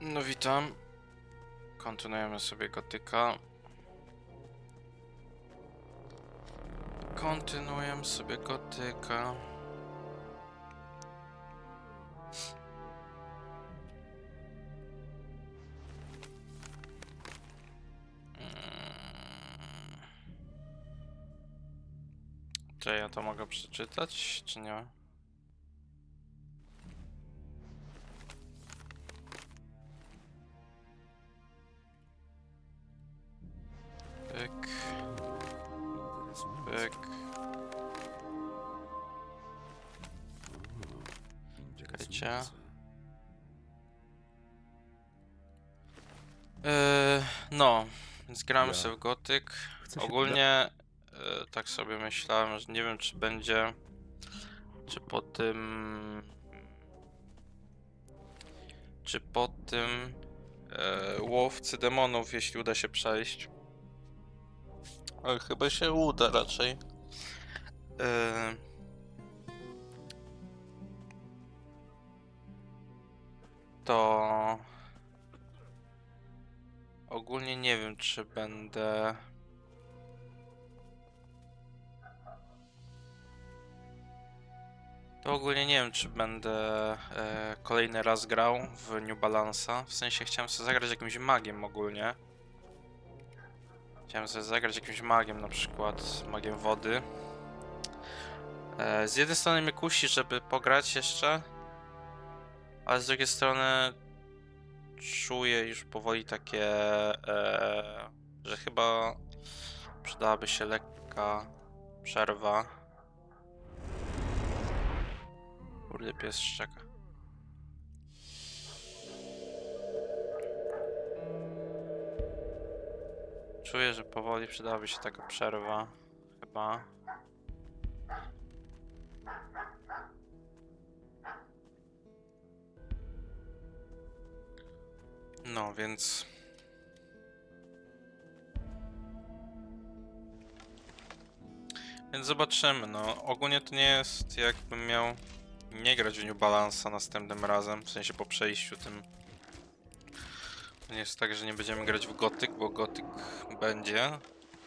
No witam. Kontynuujemy sobie gotyka. Kontynuujemy sobie gotyka. Czy ja to mogę przeczytać, czy nie? Czekajcie. Yy, no, więc gramy Ja. sobie w gotyk. Ogólnie e, tak sobie myślałem, że nie wiem czy będzie czy po tym czy po tym e, łowcy demonów, jeśli uda się przejść. Ale chyba się uda raczej. E, to ogólnie nie wiem czy będę To ogólnie nie wiem, czy będę e, kolejny raz grał w New Balance'a. W sensie chciałem sobie zagrać jakimś magiem ogólnie. Chciałem sobie zagrać jakimś magiem, na przykład magiem wody. E, z jednej strony mnie kusi, żeby pograć jeszcze, ale z drugiej strony czuję już powoli takie, e, że chyba przydałaby się lekka przerwa. Kurde, pies szczeka. Czuję, że powoli przydałaby się taka przerwa. Chyba. No, więc... Więc zobaczymy, no. Ogólnie to nie jest jakbym miał nie grać w New Balance'a następnym razem, w sensie po przejściu tym. To nie jest tak, że nie będziemy grać w Gothic, bo Gothic będzie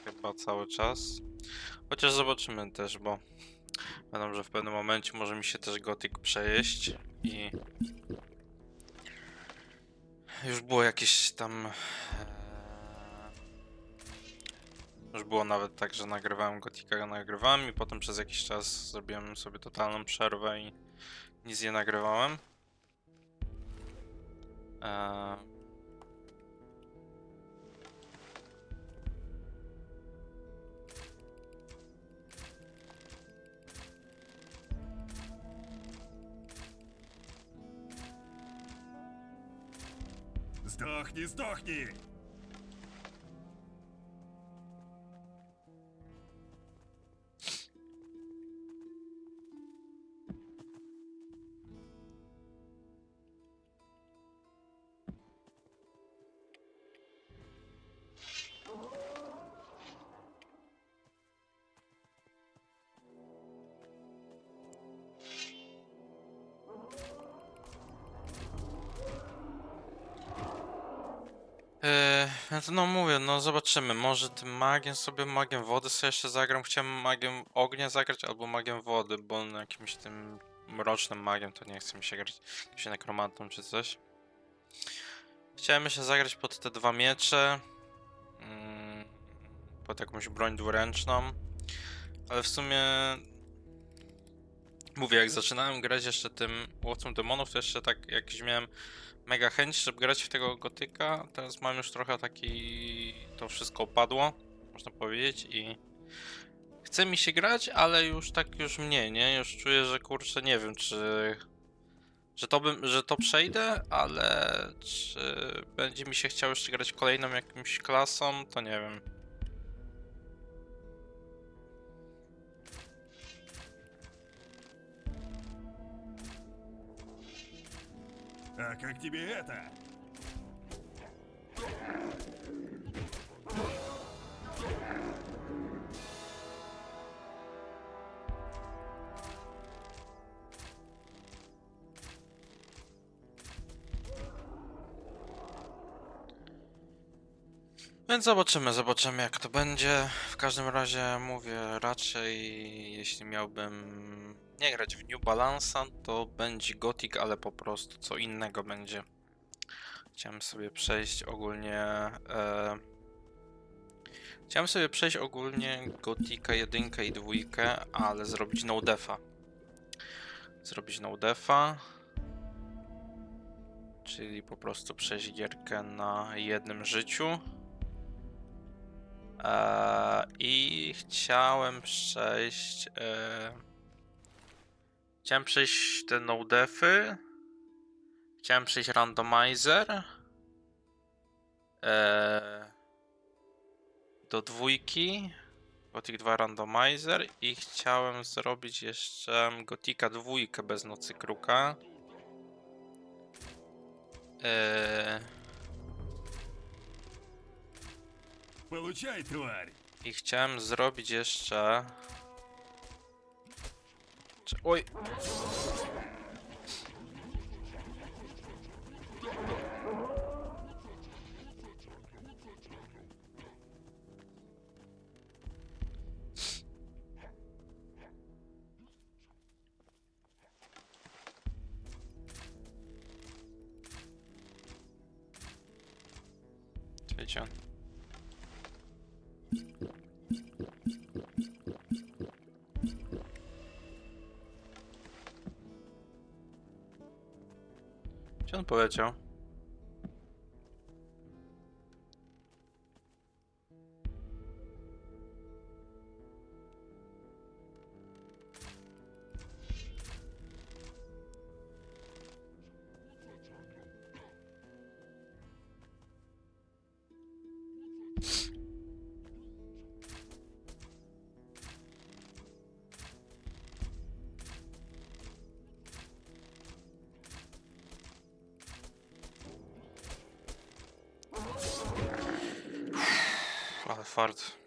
chyba cały czas. Chociaż zobaczymy też, bo wiadomo, że w pewnym momencie może mi się też Gothic przejeść i już było jakieś tam e, już było nawet tak, że nagrywałem Gotika, nagrywałem i potem przez jakiś czas zrobiłem sobie totalną przerwę i nic nie nagrywałem. Eee... Сдохни, сдохни! No mówię, no zobaczymy. Może tym magiem sobie, magiem wody sobie jeszcze zagram. Chciałem magiem ognia zagrać albo magiem wody, bo na jakimś tym mrocznym magiem to nie chce mi się grać. Jakimś nekromantą czy coś. Chciałem jeszcze zagrać pod te dwa miecze. mm, Pod jakąś broń dwuręczną. Ale w sumie Mówię, jak zaczynałem grać jeszcze tym łowcą demonów, to jeszcze tak jakiś miałem mega chęć, żeby grać w tego gotyka. Teraz mam już trochę taki. To wszystko opadło, można powiedzieć, i chce mi się grać, ale już tak już mniej, nie? Już czuję, że kurczę, nie wiem, czy. Że to, bym, że to przejdę, ale czy będzie mi się chciało jeszcze grać kolejną jakimś klasą, to nie wiem. А как тебе это? Więc zobaczymy, zobaczymy jak to będzie. W każdym razie mówię raczej, jeśli miałbym nie grać w New Balance'a, to będzie Gothic, ale po prostu co innego będzie. Chciałem sobie przejść ogólnie... E... Chciałem sobie przejść ogólnie Gothica 1 i 2, ale zrobić no defa. Zrobić no defa. Czyli po prostu przejść gierkę na jednym życiu. Eee, I chciałem przejść. E... Chciałem przejść te no defy. Chciałem przejść randomizer. Eee, do dwójki. Gothic 2 randomizer. I chciałem zrobić jeszcze Gotika dwójkę bez nocy kruka. Eee, Получай, тварь! I chciałem zrobić jeszcze. czy... Oj! Poleciał? Ale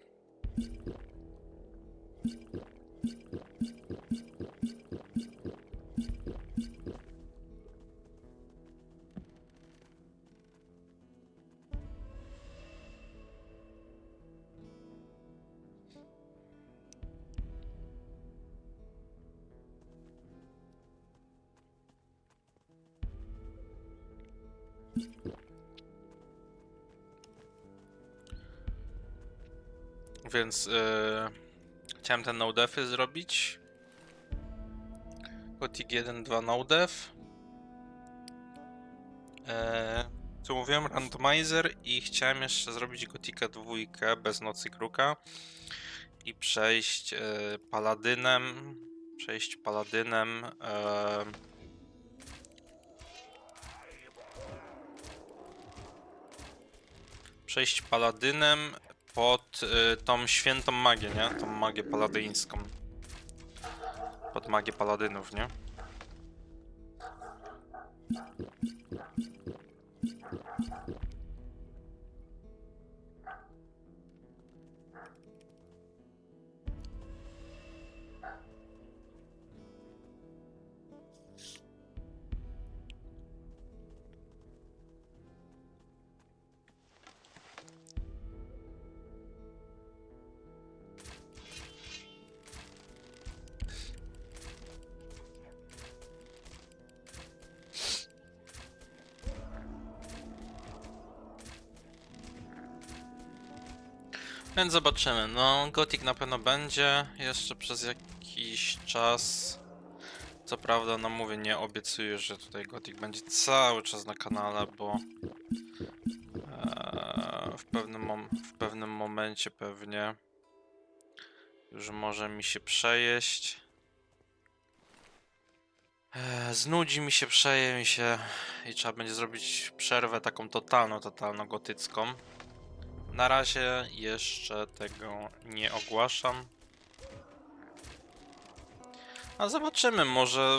Więc yy, chciałem ten no defy zrobić. Gothic 1, 2 no def. Eee, co mówiłem? Randomizer i chciałem jeszcze zrobić Gotika 2 bez Nocy Kruka i przejść e, Paladynem. Przejść Paladynem. E, przejść Paladynem pod y, tą świętą magię, nie? Tą magię paladyńską. Pod magię paladynów, nie? Więc zobaczymy. No, Gothic na pewno będzie jeszcze przez jakiś czas. Co prawda, no mówię, nie obiecuję, że tutaj Gothic będzie cały czas na kanale, bo eee, w, pewnym w pewnym momencie pewnie już może mi się przejeść. Eee, znudzi mi się, przeje mi się i trzeba będzie zrobić przerwę taką totalną, totalną gotycką. Na razie jeszcze tego nie ogłaszam. A zobaczymy, może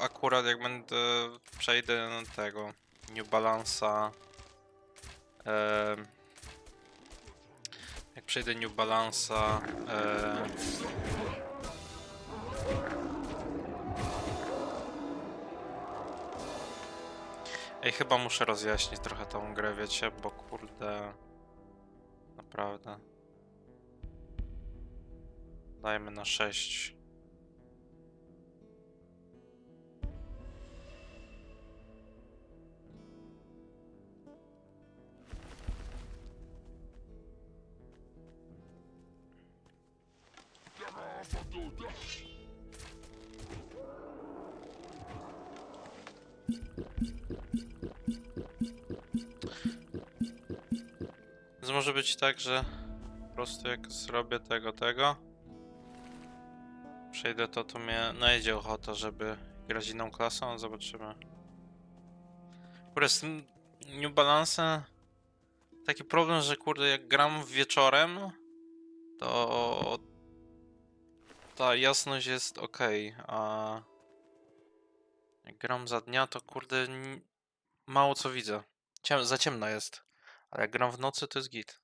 akurat jak będę przejdę na tego New Balance'a. em, jak przejdę New Balance'a. em, Ej, chyba muszę rozjaśnić trochę tą grę, wiecie, bo kurde. Naprawdę. Dajmy na 6. Więc może być tak, że po prostu jak zrobię tego, tego, przejdę to, to mnie najdzie ochota, żeby grać inną klasą, zobaczymy. Z tym New Balance taki problem, że kurde, jak gram wieczorem, to ta jasność jest ok, a jak gram za dnia, to kurde mało co widzę. Ciem za ciemno jest. Ale jak gram w nocy, to jest git.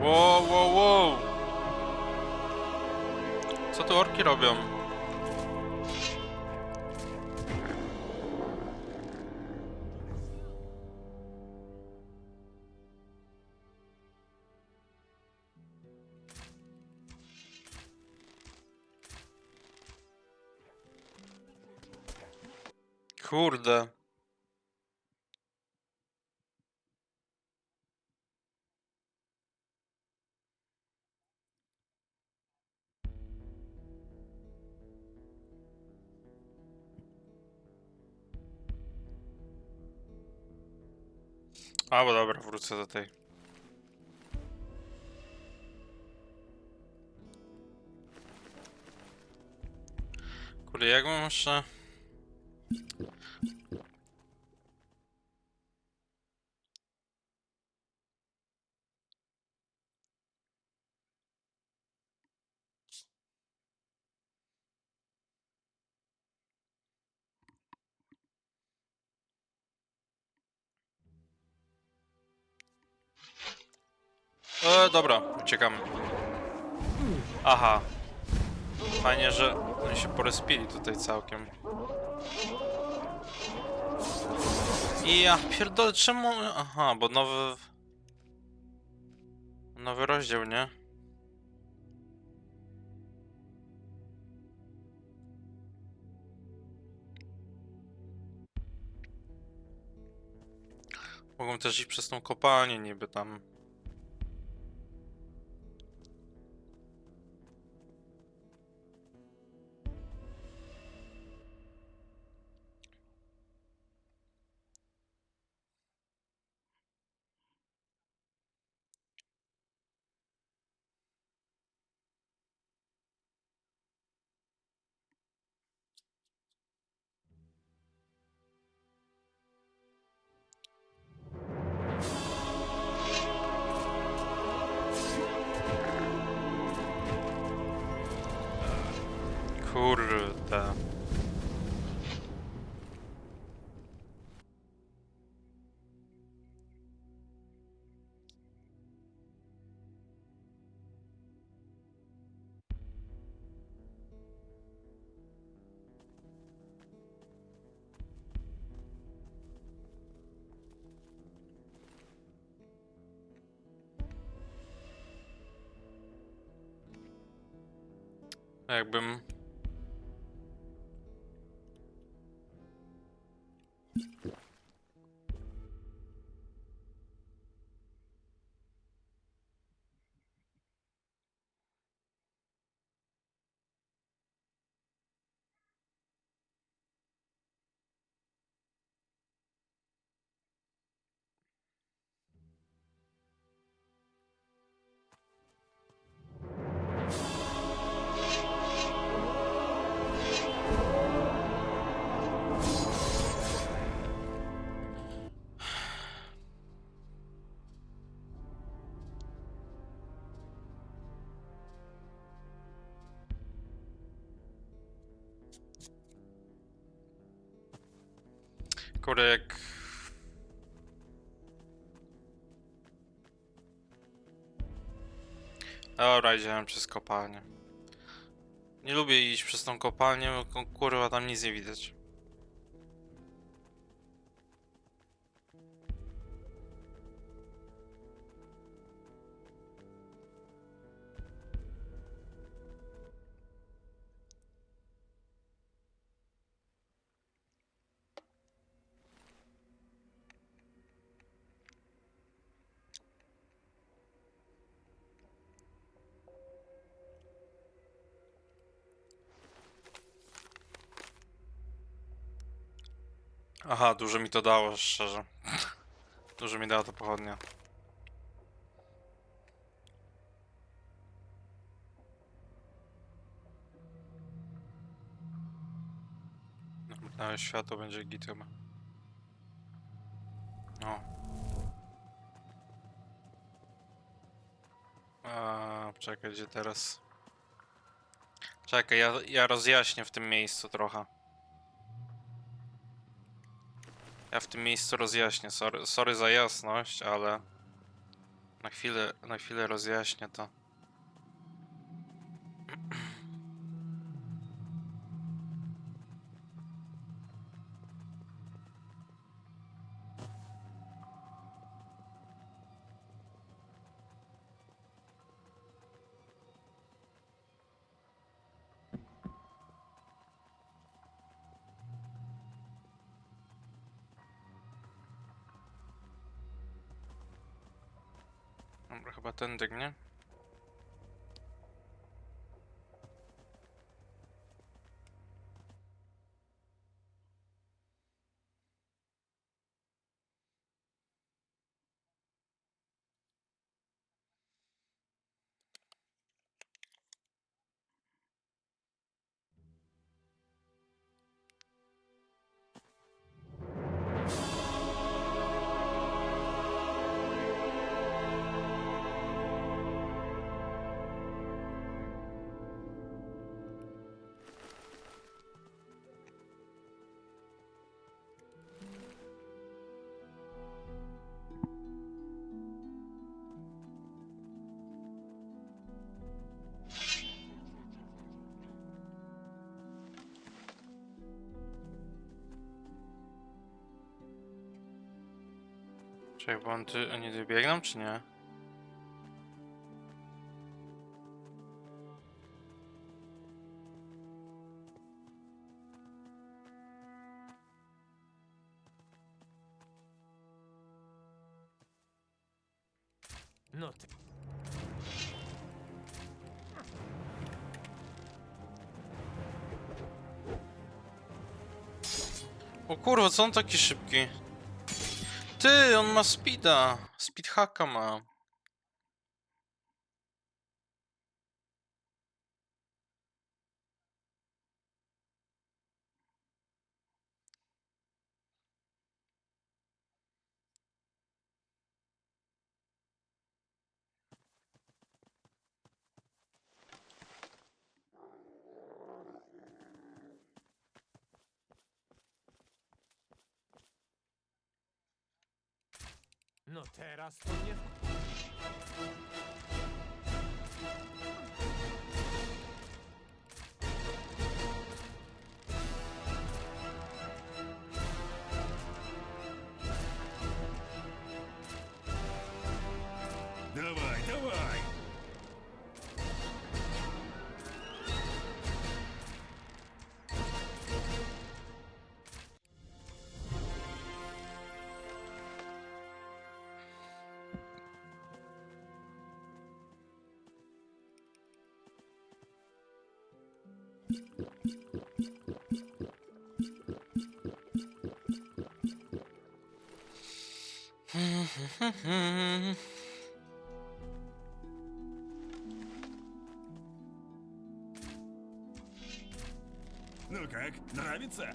Wow, wow, wow! Co tu orki robią? Kurde. A, bo dobra, wrócę do tej. Kurde, jak mam jeszcze... Dobra, uciekamy. Aha. Fajnie, że oni się porespili tutaj całkiem. I ja pierdolę, czemu... Aha, bo nowy... Nowy rozdział, nie? Mogą też iść przez tą kopalnię niby tam. Jakbym Kurek. Dobra, idziemy przez kopalnię. Nie lubię iść przez tą kopalnię, bo ku- kurwa tam nic nie widać. Aha, dużo mi to dało, szczerze. Dużo mi dała ta pochodnia. Na światło będzie git chyba. No. A, czekaj, gdzie teraz? Czekaj, ja, ja rozjaśnię w tym miejscu trochę. Ja w tym miejscu rozjaśnię. Sorry, sorry za jasność, ale na chwilę, na chwilę rozjaśnię to. Dobra, chyba Czekaj, bo on ty, oni tu biegną, czy nie? No ty. O kurwa, co on taki szybki? Ty, on ma speeda. Speed hacka ma. No teraz to mnie Ну как, нравится?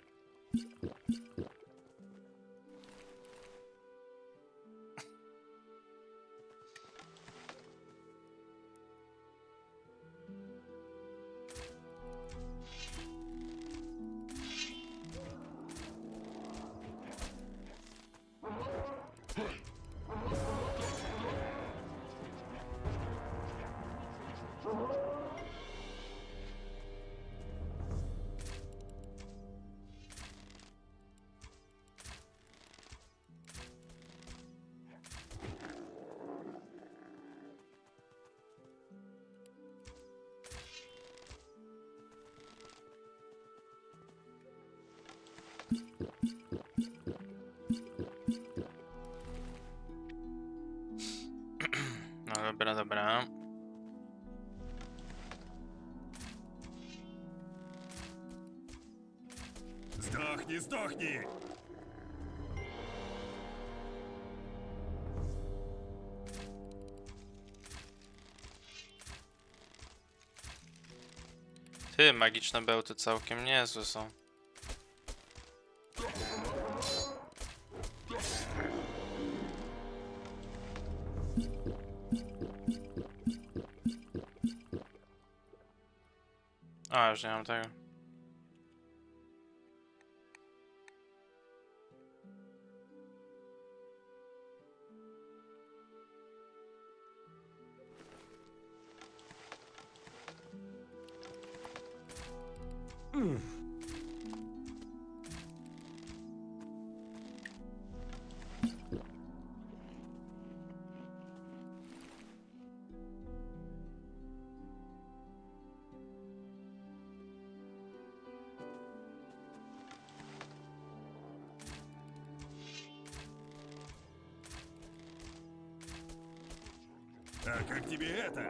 Zdochnij, zdochnij! Ty, magiczne bełty całkiem niezłe są. A, już nie mam tego. А как тебе это?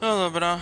No dobra.